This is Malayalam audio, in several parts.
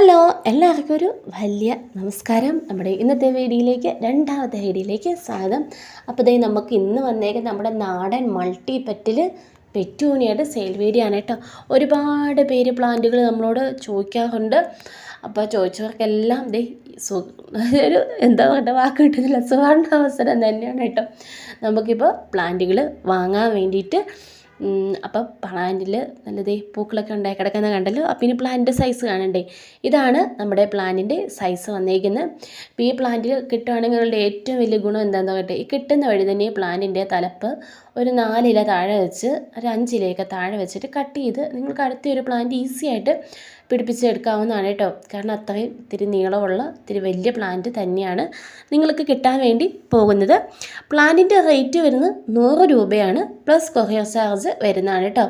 ഹലോ എല്ലാവർക്കും ഒരു വലിയ നമസ്കാരം. നമ്മുടെ ഇന്നത്തെ വീഡിയോയിലേക്ക് രണ്ടാമത്തെ വീഡിയോയിലേക്ക് സ്വാഗതം. അപ്പോൾ ദേ നമുക്ക് ഇന്ന് വന്നേക്കുന്നത് നമ്മുടെ നാടൻ മൾട്ടി പെറ്റിൽ പെറ്റൂണിയുടെ സെയിൽ വീഡിയോ ആണ് കേട്ടോ. ഒരുപാട് പേര് പ്ലാന്റുകൾ നമ്മളോട് ചോദിക്കാറുണ്ട്. അപ്പോൾ ചോദിച്ചവർക്കെല്ലാം ദേ സു ഒരു എന്താ പറയുക വാക്ക് കിട്ടുന്നില്ല. സുവർണ അവസരം തന്നെയാണ് കേട്ടോ. നമുക്കിപ്പോൾ പ്ലാന്റുകൾ വാങ്ങാൻ വേണ്ടിയിട്ട് അപ്പോൾ പ്ലാന്റിൽ നല്ലതേ പൂക്കളൊക്കെ ഉണ്ടായി കിടക്കുന്ന കണ്ടല്ലോ? അപ്പം ഇനി പ്ലാന്റിന്റെ സൈസ് കാണണ്ടേ? ഇതാണ് നമ്മുടെ പ്ലാന്റിന്റെ സൈസ് വന്നേക്കുന്നത് അപ്പോൾ ഈ പ്ലാന്റിൽ കിട്ടുകയാണെങ്കിൽ ഏറ്റവും വലിയ ഗുണം എന്താണെന്ന് പറയട്ടെ ഈ കിട്ടുന്ന വഴി തന്നെ ഈ പ്ലാന്റിന്റെ തലപ്പ് ഒരു നാലില താഴെ വെച്ച് ഒരു അഞ്ചിലയൊക്കെ താഴെ വെച്ചിട്ട് കട്ട് ചെയ്ത് നിങ്ങൾക്ക് അടുത്ത ഒരു പ്ലാന്റ് ഈസി ആയിട്ട് പിടിപ്പിച്ചെടുക്കാവുന്നതാണ് കേട്ടോ. കാരണം അത്രയും ഇത്തിരി നീളമുള്ള ഇത്തിരി വലിയ പ്ലാന്റ് തന്നെയാണ് നിങ്ങൾക്ക് കിട്ടാൻ വേണ്ടി പോകുന്നത്. പ്ലാന്റിന്റെ റേറ്റ് വരുന്നത് നൂറ് രൂപയാണ്. പ്ലസ് കൊറിയർ ചാർജ് വരുന്നതാണ് കേട്ടോ.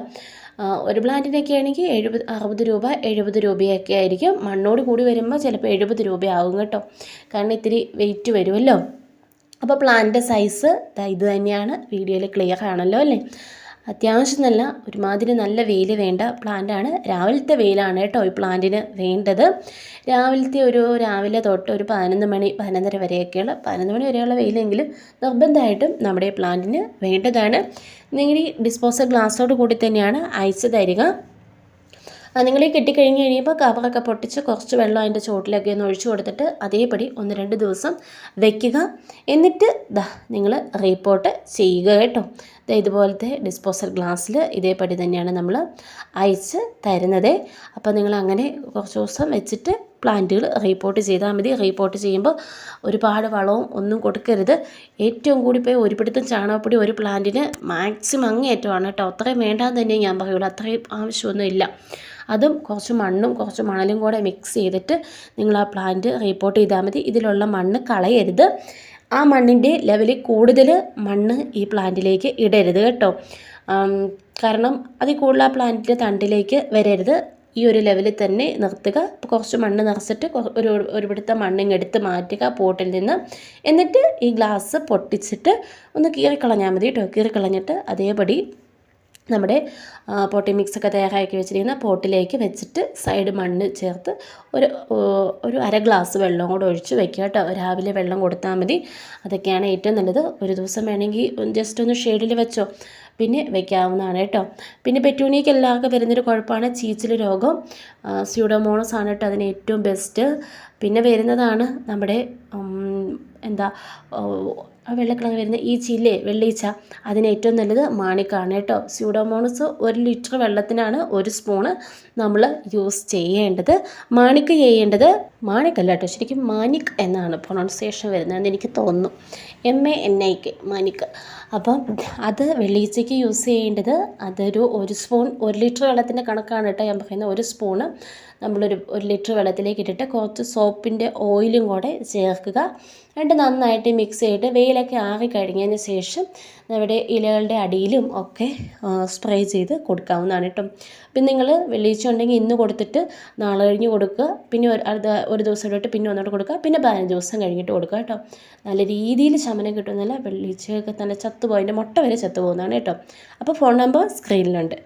ഒരു പ്ലാന്റിനൊക്കെ ആണെങ്കിൽ എഴുപത് അറുപത് രൂപ എഴുപത് രൂപയൊക്കെ ആയിരിക്കും. മണ്ണോട് കൂടി വരുമ്പോൾ ചിലപ്പോൾ എഴുപത് രൂപയാവും കേട്ടോ. കാരണം ഇത്തിരി വെയിറ്റ് വരുമല്ലോ. അപ്പോൾ പ്ലാന്റിന്റെ സൈസ് ഇത് തന്നെയാണ്. വീഡിയോയിൽ ക്ലിയർ ആണല്ലോ അല്ലേ? അത്യാവശ്യം നല്ല ഒരുമാതിരി നല്ല വെയിൽ വേണ്ട പ്ലാന്റാണ്. രാവിലത്തെ വെയിലാണ് കേട്ടോ ഈ പ്ലാന്റിന് വേണ്ടത്. രാവിലത്തെ ഒരു രാവിലെ തൊട്ട് ഒരു പതിനൊന്ന് മണി പതിനൊന്നര വരെയൊക്കെയുള്ള പതിനൊന്ന് മണി വരെയുള്ള വെയിലെങ്കിലും നിർബന്ധമായിട്ടും നമ്മുടെ പ്ലാന്റിന് വേണ്ടതാണ്. നിങ്ങൾ ഈ ഡിസ്പോസൽ ഗ്ലാസ്സോട് കൂടി തന്നെയാണ് അയച്ചു തരിക. നിങ്ങൾ ഈ കിട്ടിക്കഴിഞ്ഞ് കഴിയുമ്പോൾ കവറൊക്കെ പൊട്ടിച്ച് കുറച്ച് വെള്ളം അതിന്റെ ചുവട്ടിലൊക്കെ ഒന്ന് ഒഴിച്ചു കൊടുത്തിട്ട് അതേപടി ഒന്ന് രണ്ട് ദിവസം വയ്ക്കുക എന്നിട്ട് ദാ നിങ്ങൾ റീപ്പോർട്ട് ചെയ്യുക കേട്ടോ. ഇതുപോലത്തെ ഡിസ്പോസൽ ഗ്ലാസ്സിൽ ഇതേപടി തന്നെയാണ് നമ്മൾ അയച്ച് തരുന്നത്. അപ്പോൾ നിങ്ങൾ അങ്ങനെ കുറച്ച് ദിവസം വെച്ചിട്ട് പ്ലാന്റുകൾ റീപ്പോർട്ട് ചെയ്താൽ മതി. റീപ്പോർട്ട് ചെയ്യുമ്പോൾ ഒരുപാട് വളവും ഒന്നും കൊടുക്കരുത്. ഏറ്റവും കൂടി പോയി ഒരു പിടുത്തം ചാണകപ്പൊടി ഒരു പ്ലാന്റിന് മാക്സിമം അങ്ങേറ്റമാണ് കേട്ടോ. അത്രയും വേണ്ടാന്ന് തന്നെ ഞാൻ പറയുള്ളൂ. അത്രയും ആവശ്യമൊന്നും ഇല്ല അതും കുറച്ച് മണ്ണും കുറച്ച് മണലും കൂടെ മിക്സ് ചെയ്തിട്ട് നിങ്ങൾ ആ പ്ലാന്റ് റീപ്പോർട്ട് ചെയ്താൽ മതി. ഇതിലുള്ള മണ്ണ് കളയരുത്. ആ മണ്ണിന്റെ ലെവലിൽ കൂടുതൽ മണ്ണ് ഈ പ്ലാന്റിലേക്ക് ഇടരുത് കേട്ടോ. കാരണം അതിൽ കൂടുതൽ ആ പ്ലാന്റിന്റെ തണ്ടിലേക്ക് വരരുത്. ഈ ഒരു ലെവലിൽ തന്നെ നിർത്തുക. കുറച്ച് മണ്ണ് നിറച്ചിട്ട് ഒരു ഒരുപിടുത്ത മണ്ണിങ് എടുത്ത് മാറ്റുക പോട്ടിൽ നിന്ന്. എന്നിട്ട് ഈ ഗ്ലാസ് പൊട്ടിച്ചിട്ട് ഒന്ന് കീറിക്കളഞ്ഞാൽ മതി കേട്ടോ. കീറിക്കളഞ്ഞിട്ട് അതേപടി നമ്മുടെ പോട്ടി മിക്സൊക്കെ തയ്യാറാക്കി വെച്ചിരിക്കുന്ന പോട്ടിലേക്ക് വെച്ചിട്ട് സൈഡ് മണ്ണ് ചേർത്ത് ഒരു ഒരു അര ഗ്ലാസ് വെള്ളം കൂടെ ഒഴിച്ച് വെക്കുക കേട്ടോ. രാവിലെ വെള്ളം കൊടുത്താൽ മതി. അതൊക്കെയാണ് ഏറ്റവും നല്ലത്. ഒരു ദിവസം വേണമെങ്കിൽ ജസ്റ്റ് ഒന്ന് ഷെയ്ഡിൽ വെച്ചോ. പിന്നെ വെക്കാവുന്നതാണ് കേട്ടോ. പിന്നെ പെറ്റൂണിയൊക്കെ എല്ലാവർക്കും വരുന്നൊരു കുഴപ്പമാണ് ചീച്ചിൽ രോഗം. സ്യൂഡോമോണസ് ആണ് കേട്ടോ അതിന് ഏറ്റവും ബെസ്റ്റ് പിന്നെ വരുന്നതാണ് നമ്മുടെ എന്താ ആ വെള്ളക്കളർ വരുന്ന ഈ ചില്ലേ വെള്ളീച്ച അതിന് ഏറ്റവും നല്ലത് മാണിക്കാണ് കേട്ടോ. സ്യൂഡോമോണസ് ഒരു ലിറ്റർ വെള്ളത്തിനാണ് ഒരു സ്പൂണ് നമ്മൾ യൂസ് ചെയ്യേണ്ടത്. മാണിക്ക് ചെയ്യേണ്ടത് മാണിക്കല്ല കേട്ടോ. ശരിക്കും മാനിക് എന്നാണ് പ്രൊണൗൺസിയേഷൻ വരുന്നതെന്ന് എനിക്ക് തോന്നുന്നു. M A N I K മാനിക്ക് അപ്പം അത് വെള്ളീച്ചയ്ക്ക് യൂസ് ചെയ്യേണ്ടത് അതൊരു ഒരു സ്പൂൺ ഒരു ലിറ്റർ വെള്ളത്തിന്റെ കണക്കാണ് കേട്ടോ ഞാൻ പറയുന്നത്. ഒരു സ്പൂണ് നമ്മളൊരു ഒരു ലിറ്റർ വെള്ളത്തിലേക്ക് ഇട്ടിട്ട് കുറച്ച് സോപ്പിന്റെ ഓയിലും കൂടെ ചേർക്കുക. എന്നിട്ട് നന്നായിട്ട് മിക്സ് ചെയ്തിട്ട് വെയിലൊക്കെ ആറി കഴിഞ്ഞതിന് ശേഷം നമ്മുടെ ഇലകളുടെ അടിയിലും ഒക്കെ സ്പ്രേ ചെയ്ത് കൊടുക്കാവുന്നതാണ് കേട്ടോ. പിന്നെ നിങ്ങൾ വെള്ളിയാഴ്ച ഉണ്ടെങ്കിൽ ഇന്ന് കൊടുത്തിട്ട് നാളെ കഴിഞ്ഞ് കൊടുക്കുക. പിന്നെ ഒരു ഒരു ദിവസം ഇട്ടിട്ട് പിന്നെ ഒന്നോട്ട് കൊടുക്കുക. പിന്നെ പതിനഞ്ച് ദിവസം കഴിഞ്ഞിട്ട് കൊടുക്കുക കേട്ടോ. നല്ല രീതിയിൽ ശമനം കിട്ടുന്നില്ല വെള്ളിയാഴ്ചയൊക്കെ തന്നെ ചത്തുപോയി അതിന്റെ മുട്ട വരെ ചത്തുപോകുന്നതാണ് കേട്ടോ. അപ്പോൾ ഫോൺ നമ്പർ സ്ക്രീനിലുണ്ട്.